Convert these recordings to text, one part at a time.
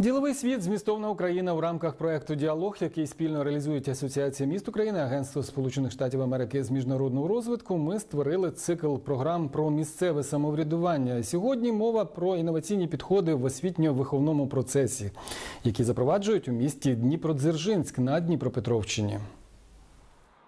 Діловий світ змістовна Україна в рамках проекту Діалог, який спільно реалізують Асоціація міст України, Агентство Сполучених Штатів Америки з міжнародного розвитку. Ми створили цикл програм про місцеве самоврядування. Сьогодні мова про інноваційні підходи в освітньо-виховному процесі, які запроваджують у місті Дніпродзержинськ на Дніпропетровщині.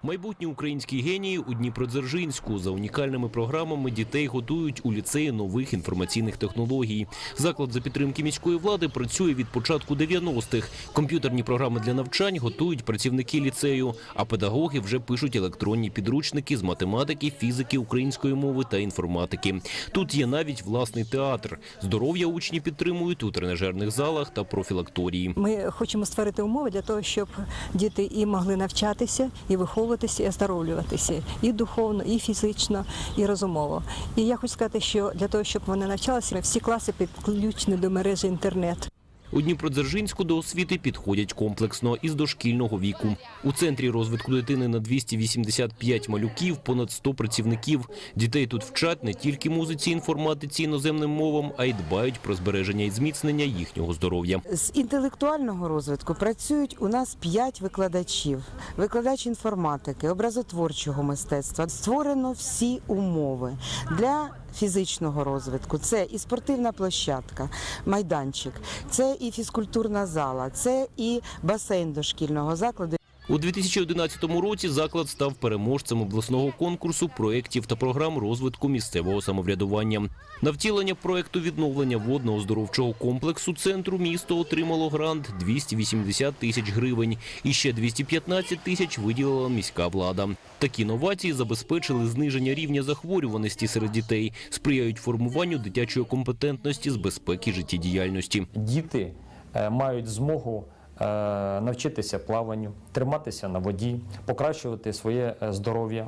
Майбутні українські генії у Дніпродзержинську за унікальними програмами дітей готують у ліцеї нових інформаційних технологій. Заклад за підтримки міської влади працює від початку 90-х. Комп'ютерні програми для навчань готують працівники ліцею, а педагоги вже пишуть електронні підручники з математики, фізики, української мови та інформатики. Тут є навіть власний театр. Здоров'я учні підтримують у тренажерних залах та профілакторії. Ми хочемо створити умови для того, щоб діти і могли навчатися, і виховуватися, і оздоровлюватися і духовно, і фізично, і розумово. І я хочу сказати, що для того, щоб вони навчалися, всі класи підключені до мережі інтернет. У Дніпродзержинську до освіти підходять комплексно із дошкільного віку. У центрі розвитку дитини на 285 малюків, понад 100 працівників. Дітей тут вчать не тільки музиці, інформатиці, іноземним мовам, а й дбають про збереження і зміцнення їхнього здоров'я. З інтелектуального розвитку працюють у нас п'ять викладачів: викладач інформатики, образотворчого мистецтва. Створено всі умови для фізичного розвитку. Це і спортивна площадка, майданчик, це і фізкультурна зала, це і басейн дошкільного закладу. У 2011 році заклад став переможцем обласного конкурсу проєктів та програм розвитку місцевого самоврядування. На втілення проєкту відновлення водно-оздоровчого комплексу центру місто отримало грант 280 тисяч гривень. І ще 215 тисяч виділила міська влада. Такі новації забезпечили зниження рівня захворюваності серед дітей, сприяють формуванню дитячої компетентності з безпеки життєдіяльності. діти е, мають змогу навчитися плаванню, триматися на воді, покращувати своє е, здоров'я.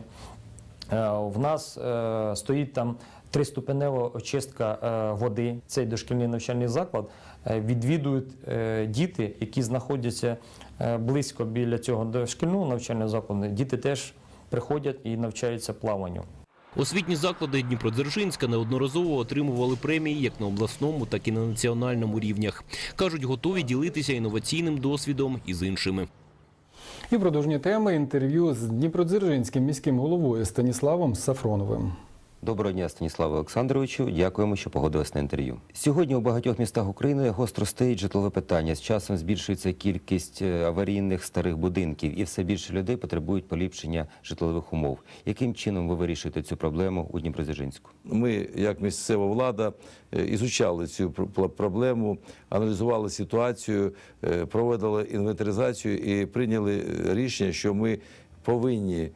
Е, В нас е, стоїть там триступенева очистка е, води. Цей дошкільний навчальний заклад е, відвідують е, діти, які знаходяться е, близько біля цього дошкільного навчального закладу. Діти теж приходять і навчаються плаванню. Освітні заклади Дніпродзержинська неодноразово отримували премії як на обласному, так і на національному рівнях. Кажуть, готові ділитися інноваційним досвідом із іншими. І продовжні теми інтерв'ю з Дніпродзержинським міським головою Станіславом Сафроновим. Доброго дня, Станіславе Олександровичу. Дякуємо, що погодились на інтерв'ю. Сьогодні у багатьох містах України гостро стоїть житлове питання. З часом збільшується кількість е, аварійних старих будинків, і все більше людей потребують поліпшення житлових умов. Яким чином ви вирішуєте цю проблему у Дніпродзержинську? Ми, як місцева влада, е, ізучали цю пр- проблему, аналізували ситуацію, е, проводили інвентаризацію і прийняли рішення, що ми повинні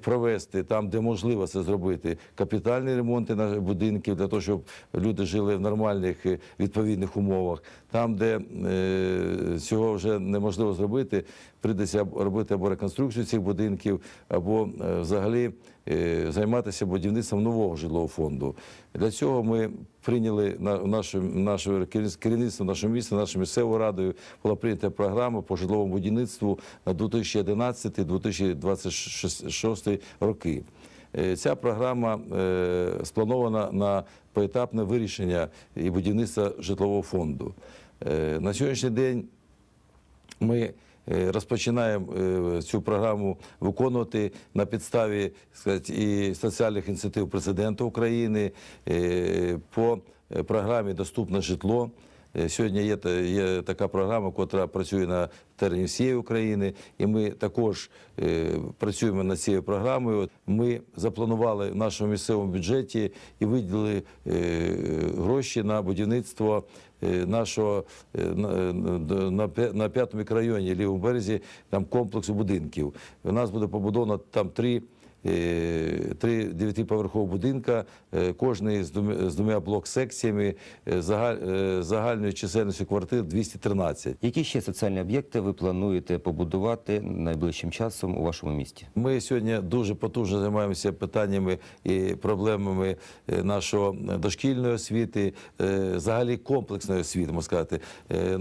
провести там, де можливо це зробити, капітальні ремонти на будинків для того, щоб люди жили в нормальних е, відповідних умовах. Там, де е, цього вже неможливо зробити, прийдеться робити або реконструкцію цих будинків, або е, взагалі е, займатися будівництвом нового жилого фонду. Для цього ми прийняли на наше, керівництво нашого міста, нашою місцевою радою була прийнята програма по житловому будівництву на 2011-2026 роки. Е, Ця програма е, спланована на поетапне вирішення і будівництва житлового фонду. Е, На сьогоднішній день ми е, розпочинаємо е, цю програму виконувати на підставі сказати, і соціальних ініціатив президента України е, по е, програмі Доступне житло. Е, Сьогодні є, є така програма, яка працює на терені всієї України, і ми також е, працюємо над цією програмою. Ми запланували в нашому місцевому бюджеті і виділили е, гроші на будівництво нашого на, на, на на п'ятому мікрорайоні лівому березі там комплексу будинків. У нас буде побудовано там три. Е, Три дев'ятиповерхові будинка, е, кожний з двома, блок-секціями е, загаль- загальною чисельністю квартир 213. Які ще соціальні об'єкти ви плануєте побудувати найближчим часом у вашому місті? Ми сьогодні дуже потужно займаємося питаннями і проблемами нашого дошкільної освіти, взагалі комплексної освіти, можна сказати.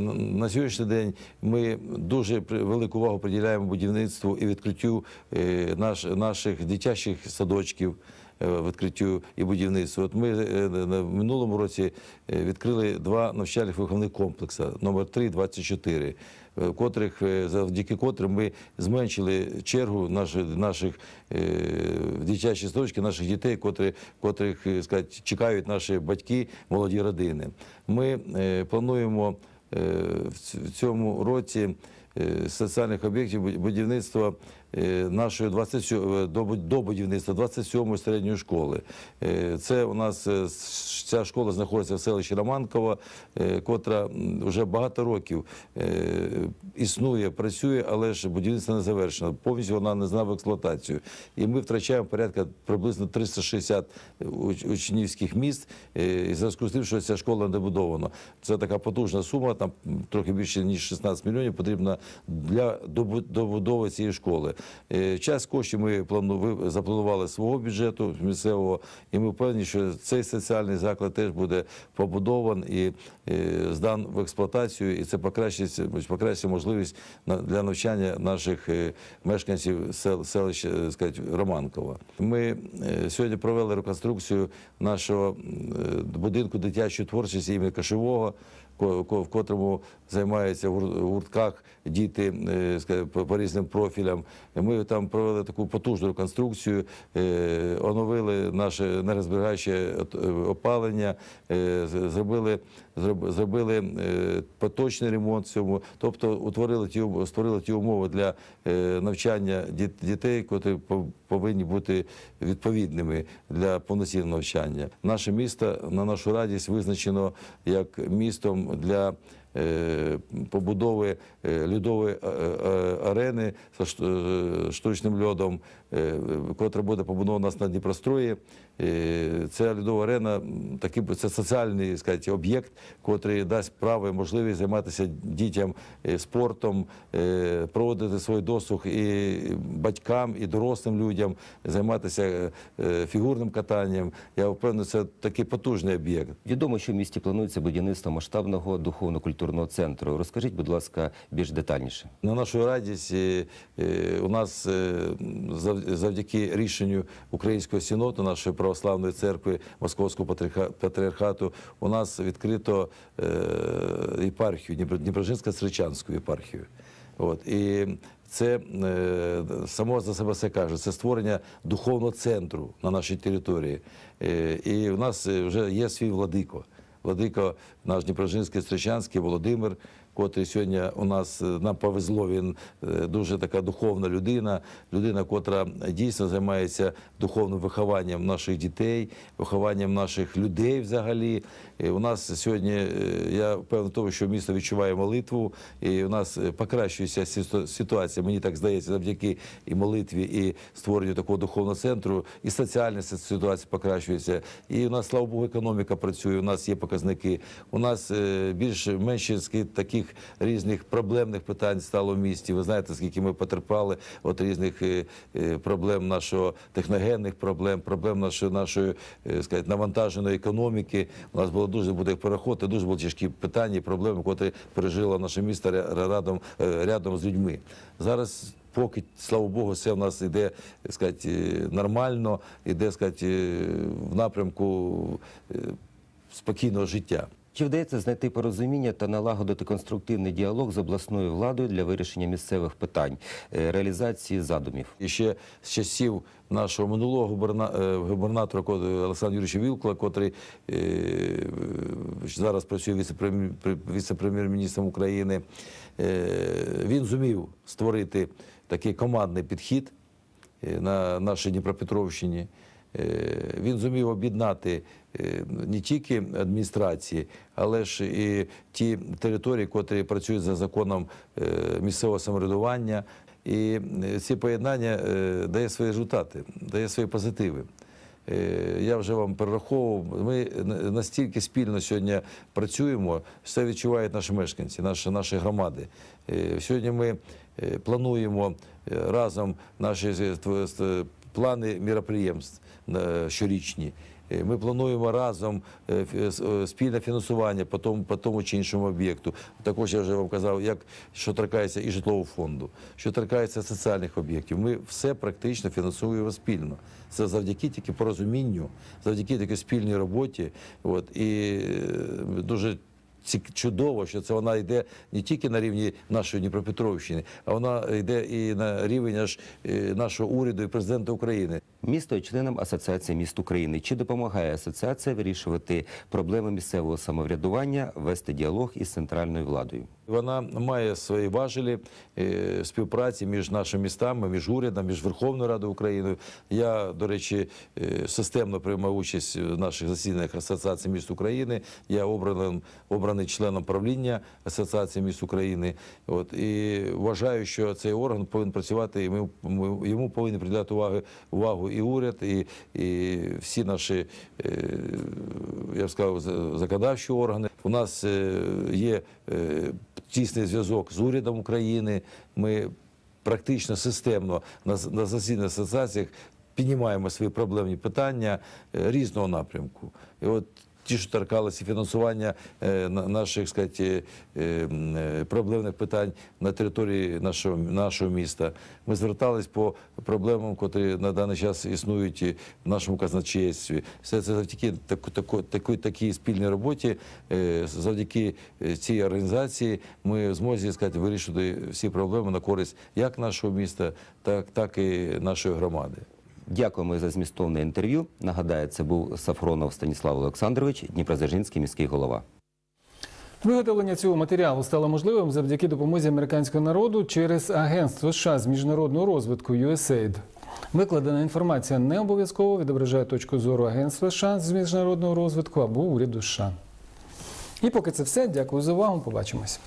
На сьогоднішній день ми дуже велику увагу приділяємо будівництву і відкриттю наш, наших дитячих садочків. е, відкриттю і будівництву. От ми е, в минулому році е, відкрили два навчальних виховних комплекси номер 3 і 24 е, в котрих завдяки котрим ми зменшили чергу наших наших в дитячі садочки, наших дітей, котрі, котрих е, чекають наші батьки, молоді родини. Ми плануємо в цьому році соціальних об'єктів будівництва е, нашої 27, е, до, будівництва 27-ї середньої школи. Е, Це у нас е, ця школа знаходиться в селищі Романково, е, котра вже багато років е, існує, працює, але ж будівництво не завершено. Повністю вона не знає в експлуатацію. І ми втрачаємо порядка приблизно 360 уч- учнівських міст е, і зв'язку з тим, що ця школа не добудована. Це така потужна сума, там трохи більше ніж 16 мільйонів потрібно для добу- добудови цієї школи. Е, Час коштів ми запланували свого бюджету місцевого, і ми впевнені, що цей соціальний заклад теж буде побудован і е, здан в експлуатацію, і це покращить, покращить можливість для навчання наших е, мешканців сел, селища Романкова. Ми сьогодні провели реконструкцію нашого будинку дитячої творчості імені Кашевого, в котрому займаються в гуртках діти е, по, по різним профілям. Ми там провели таку потужну реконструкцію, е, оновили наше енергозберігаюче е, опалення, е, зробили, зробили е, поточний ремонт цьому, тобто утворили ті створили ті умови для е, навчання дітей, котрі повинні бути відповідними для повноцінного навчання. Наше місто на нашу радість визначено як містом для побудови е, льодової е, е, арени з е, штучним льодом, е, котра буде побудована нас на Дніпрострої. Е, Ця льодова арена такий це соціальний сказати, об'єкт, котрий дасть право і можливість займатися дітям е, спортом, е, проводити свій досуг і батькам, і дорослим людям, займатися е, фігурним катанням. Я впевнений, це такий потужний об'єкт. Відомо, що в місті планується будівництво масштабного духовно-культурного центру. Розкажіть, будь ласка, більш детальніше. На нашу радість е, е, у нас е, завдяки рішенню Українського синоду, нашої православної церкви Московського патріарха- патріархату, у нас відкрито єпархію, Дніпро- Дніпрожинсько-Сричанську єпархію. От. І це само за себе все каже, це створення духовного центру на нашій території. І в нас вже є свій владико. Владико наш Дніпрожинський Стричанський Володимир, котрий сьогодні у нас е, нам повезло. Він е, дуже така духовна людина, людина, котра дійсно займається духовним вихованням наших дітей, вихованням наших людей взагалі. І у нас сьогодні е, я в тому, що місто відчуває молитву, і у нас покращується ситуація. Мені так здається, завдяки і молитві, і створенню такого духовного центру, і соціальна ситуація покращується. І у нас, слава Богу, економіка працює. У нас є показники. У нас більше менше ски- таких різних проблемних питань стало в місті. Ви знаєте, скільки ми потерпали от різних е, е, проблем нашого техногенних проблем, проблем нашої нашої е, сказати, навантаженої економіки. У нас було дуже буде переход, і дуже були тяжкі питання, проблеми, які пережило наше місто ря- рядом, рядом з людьми. Зараз. Поки, слава Богу, все в нас йде сказати, нормально, йде сказати, в напрямку спокійного життя. Чи вдається знайти порозуміння та налагодити конструктивний діалог з обласною владою для вирішення місцевих питань, е, реалізації задумів? І ще з часів нашого минулого е, губернатора Олександра Юрійовича Вілкула, котрий е, зараз працює віце-прем'єр- пр- віце-прем'єр-міністром України, він зумів створити такий командний підхід на нашій Дніпропетровщині. Е, Він зумів об'єднати е, не тільки адміністрації, але ж і ті території, котрі працюють за законом е, місцевого самоврядування. І ці поєднання дає свої результати, дає свої позитиви. Я вже вам перераховував. Ми на- настільки спільно сьогодні працюємо, це відчувають наші мешканці, наші, наші громади. Сьогодні ми плануємо разом наші плани міроприємств щорічні. Е, Ми плануємо разом е, е, спільне фінансування по тому, по тому чи іншому об'єкту. Також я вже вам казав, як що торкається і житлового фонду, що торкається соціальних об'єктів. Ми все практично фінансуємо спільно. Це завдяки тільки порозумінню, завдяки такій спільній роботі. От і е, дуже чудово, що це вона йде не тільки на рівні нашої Дніпропетровщини, а вона йде і на рівень аж е, нашого уряду і президента України. Місто є членом Асоціації міст України. Чи допомагає асоціація вирішувати проблеми місцевого самоврядування, вести діалог із центральною владою? Вона має свої важелі е, співпраці між нашими містами, між урядом, між Верховною Радою України. Я, до речі, е, системно приймав участь в наших засіданнях Асоціації міст України. Я обраний, обраний членом правління Асоціації міст України. От і вважаю, що цей орган повинен працювати, і ми йому повинні приділяти увагу, увагу і уряд, і, і всі наші, е, я б сказав, за- законодавчі органи. У нас е, є е, тісний зв'язок з урядом України. Ми практично системно на, на засідних асоціаціях піднімаємо свої проблемні питання різного напрямку. І от ті, що торкалися фінансування е, на- наших сказати, е, е, проблемних питань на території нашого, нашого міста. Ми звертались по проблемам, які на даний час існують в нашому казначействі. Все це завдяки таку, таку, такій, такій спільній роботі, завдяки цій організації ми в змозі сказати, вирішити всі проблеми на користь як нашого міста, так, так і нашої громади. Дякуємо за змістовне інтерв'ю. Нагадаю, це був Сафронов Станіслав Олександрович, Дніпродзержинський міський голова. Виготовлення цього матеріалу стало можливим завдяки допомозі американського народу через Агентство США з міжнародного розвитку USAID. Викладена інформація не обов'язково відображає точку зору Агентства США з міжнародного розвитку або уряду США. І поки це все. Дякую за увагу. Побачимось.